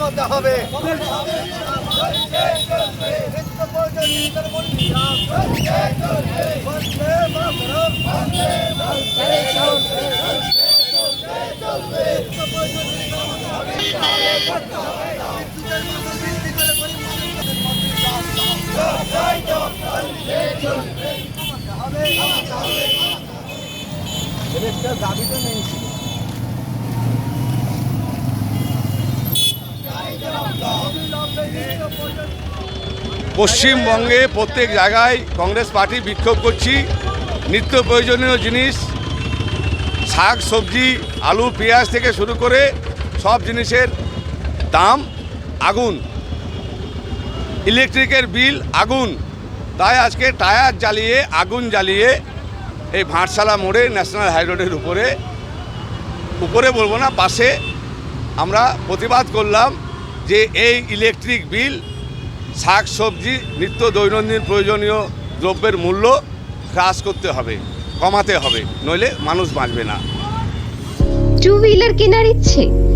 কমাতে হবে। নিত্য প্রয়োজনীয় মূল্যহ্রাস বন্দে মাতরম। নিত্য প্রয়োজনীয় কমাতে হবে। বিদ্যুতের মূল্য বৃদ্ধি করে গরিব মানুষের কমাতে হবে, কমাতে হবে। এর একটা দাবি তো নেই ছিল। পশ্চিমবঙ্গে প্রত্যেক জায়গায় কংগ্রেস পার্টি বিক্ষোভ করছি। নিত্য প্রয়োজনীয় জিনিস, শাক, সবজি, আলু, পেঁয়াজ থেকে শুরু করে সব জিনিসের দাম আগুন। ইলেকট্রিকের বিল আগুন। তাই আজকে টায়ার জ্বালিয়ে, আগুন জ্বালিয়ে এই ভাটশালা মোড়ে, ন্যাশনাল হাইরোডের উপরে উপরে বলব না, পাশে আমরা প্রতিবাদ করলাম যে এই ইলেকট্রিক বিল শাক সবজি নিত্য দৈনন্দিন প্রয়োজনীয় দ্রব্যের মূল্য হ্রাস করতে হবে, কমাতে হবে, নইলে মানুষ বাঁচবে না। টু হুইলার কেনার ইচ্ছে?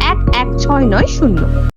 এক এক ছয় নয় শূন্য।